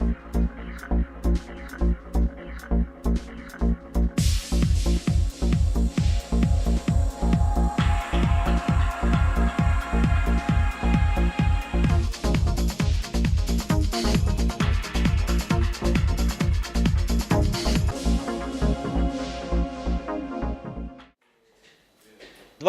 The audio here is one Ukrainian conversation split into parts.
Thank you.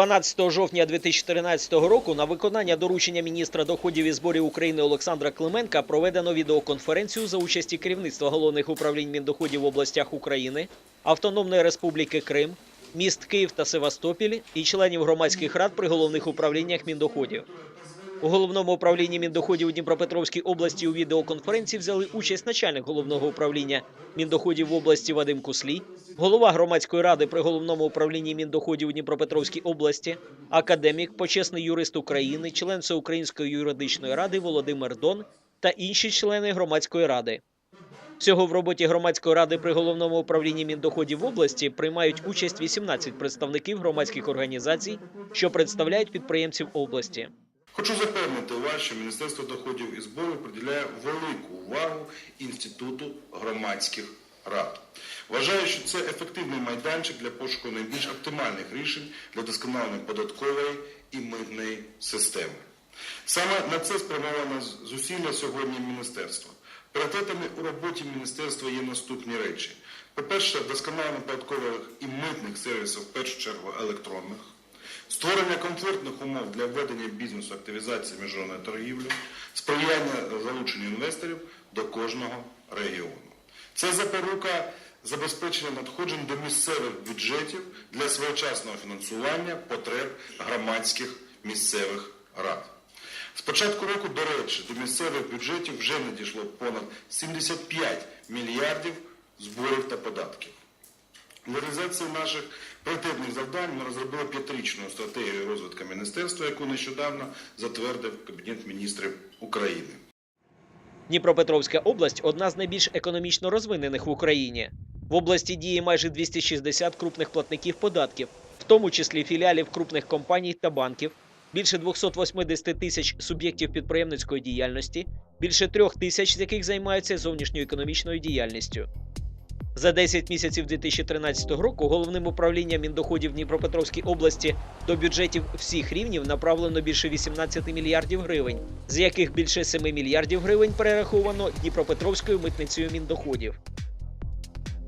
– 12 жовтня 2013 року на виконання доручення міністра доходів і зборів України Олександра Клименка проведено відеоконференцію за участі керівництва головних управлінь Міндоходів в областях України, Автономної Республіки Крим, міст Київ та Севастопіль і членів громадських рад при головних управліннях Міндоходів. У головному управлінні Міндоходів у Дніпропетровській області у відеоконференції взяли участь начальник головного управління Міндоходів в області Вадим Куслій, голова громадської ради при головному управлінні Міндоходів у Дніпропетровській області, академік, почесний юрист України, член Всеукраїнської юридичної ради Володимир Дон та інші члени громадської ради. Всього в роботі громадської ради при головному управлінні Міндоходів в області приймають участь 18 представників громадських організацій, що представляють підприємців області. Хочу запевнити вас, що Міністерство доходів і зборів приділяє велику увагу інституту громадських рад. Вважаю, що це ефективний майданчик для пошуку найбільш оптимальних рішень для досконалення податкової і митної системи. Саме на це спрямовано зусилля сьогодні міністерства. Пріоритетами у роботі міністерства є наступні речі: по-перше, вдосконалення податкових і митних сервісів, в першу чергу електронних. Створення комфортних умов для введення бізнесу, активізації міжнародної торгівлі, сприяння залученню інвесторів до кожного регіону. Це запорука забезпечення надходжень до місцевих бюджетів для своєчасного фінансування потреб громадських місцевих рад. З початку року, до речі, до місцевих бюджетів вже надійшло понад 75 мільярдів зборів та податків. Для реалізації наших пріоритетних завдань ми розробили п'ятирічну стратегію розвитку міністерства, яку нещодавно затвердив Кабінет міністрів України. Дніпропетровська область одна з найбільш економічно розвинених в Україні. В області діє майже 260 крупних платників податків, в тому числі філіалів крупних компаній та банків, більше 280 тисяч суб'єктів підприємницької діяльності, більше трьох тисяч з яких займаються зовнішньоекономічною діяльністю. За 10 місяців 2013 року головним управлінням Міндоходів Дніпропетровській області до бюджетів всіх рівнів направлено більше 18 мільярдів гривень, з яких більше 7 мільярдів гривень перераховано Дніпропетровською митницею Міндоходів.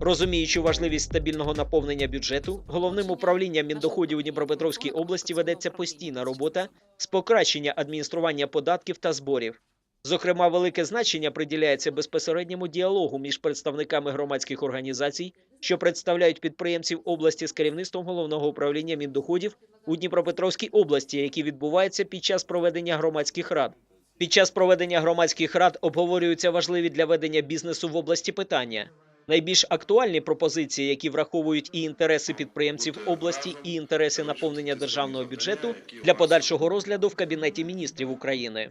Розуміючи важливість стабільного наповнення бюджету, головним управлінням Міндоходів у Дніпропетровській області ведеться постійна робота з покращення адміністрування податків та зборів. Зокрема, велике значення приділяється безпосередньому діалогу між представниками громадських організацій, що представляють підприємців області з керівництвом головного управління Міндоходів у Дніпропетровській області, які відбуваються під час проведення громадських рад. Під час проведення громадських рад обговорюються важливі для ведення бізнесу в області питання. Найбільш актуальні пропозиції, які враховують і інтереси підприємців області, і інтереси наповнення державного бюджету для подальшого розгляду в Кабінеті міністрів України.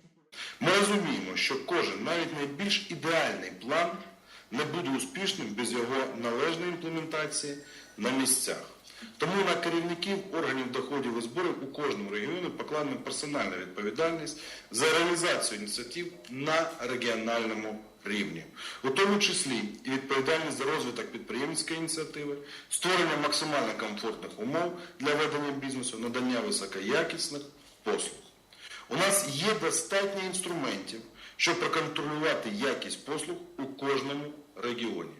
Ми розуміємо, що кожен, навіть найбільш ідеальний план, не буде успішним без його належної імплементації на місцях. Тому на керівників органів доходів і зборів у кожному регіоні покладена персональна відповідальність за реалізацію ініціатив на регіональному рівні, у тому числі і відповідальність за розвиток підприємницької ініціативи, створення максимально комфортних умов для ведення бізнесу, надання високоякісних послуг. У нас є достатньо інструментів, щоб проконтролювати якість послуг у кожному регіоні.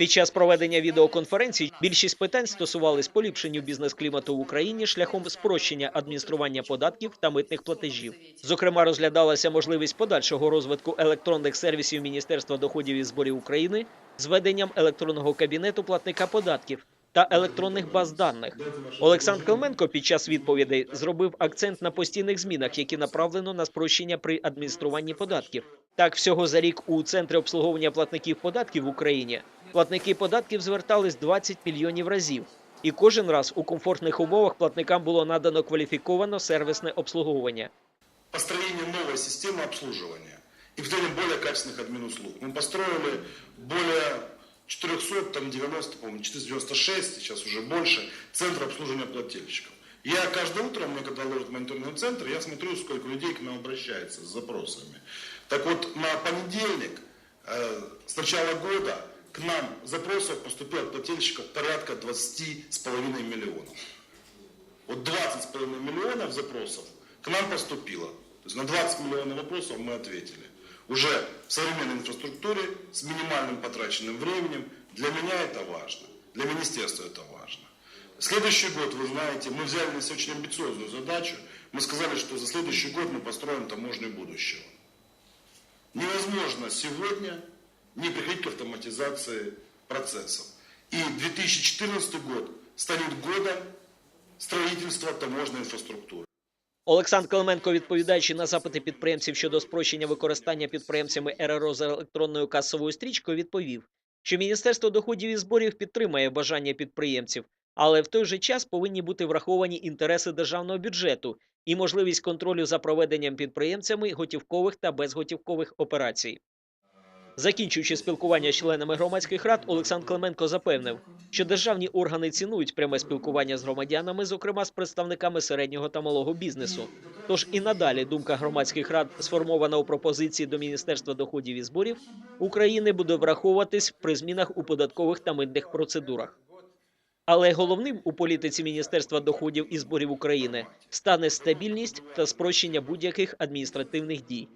Під час проведення відеоконференції більшість питань стосувались поліпшенню бізнес-клімату в Україні шляхом спрощення адміністрування податків та митних платежів. Зокрема, розглядалася можливість подальшого розвитку електронних сервісів Міністерства доходів і зборів України з веденням електронного кабінету платника податків та електронних баз даних. Олександр Клименко під час відповідей зробив акцент на постійних змінах, які направлено на спрощення при адмініструванні податків. Так, всього за рік у центрі обслуговування платників податків в Україні платники податків звертались 20 мільйонів разів, і кожен раз у комфортних умовах платникам було надано кваліфіковано сервісне обслуговування. Построение новой системы обслуживания и в более качественных админуслуг. Мы построили более 400, там 90, по-моему, 496, сейчас уже больше, центр обслуживания плательщиков. Я каждое утро, мне когда ложат мониторинговый центр, я смотрю, сколько людей к нам обращается с запросами. Так вот, на понедельник, э, с начала года, к нам запросов поступило от плательщиков порядка 20,5 миллионов. Вот 20,5 миллионов запросов к нам поступило. То есть на 20 миллионов вопросов мы ответили. Уже в современной инфраструктуре с минимальным потраченным временем. Для меня это важно. Для министерства это важно. Следующий год, вы знаете, мы взяли на себя очень амбициозную задачу. Мы сказали, что за следующий год мы построим таможню будущего. Невозможно сегодня не приходить к автоматизации процессов. И 2014 год станет годом строительства таможенной инфраструктуры. Олександр Клименко, відповідаючи на запити підприємців щодо спрощення використання підприємцями РРО за електронною касовою стрічкою, відповів, що Міністерство доходів і зборів підтримає бажання підприємців, але в той же час повинні бути враховані інтереси державного бюджету і можливість контролю за проведенням підприємцями готівкових та безготівкових операцій. Закінчуючи спілкування з членами громадських рад, Олександр Клименко запевнив, що державні органи цінують пряме спілкування з громадянами, зокрема з представниками середнього та малого бізнесу. Тож і надалі думка громадських рад, сформована у пропозиції до Міністерства доходів і зборів України, буде враховуватись при змінах у податкових та митних процедурах. Але головним у політиці Міністерства доходів і зборів України стане стабільність та спрощення будь-яких адміністративних дій.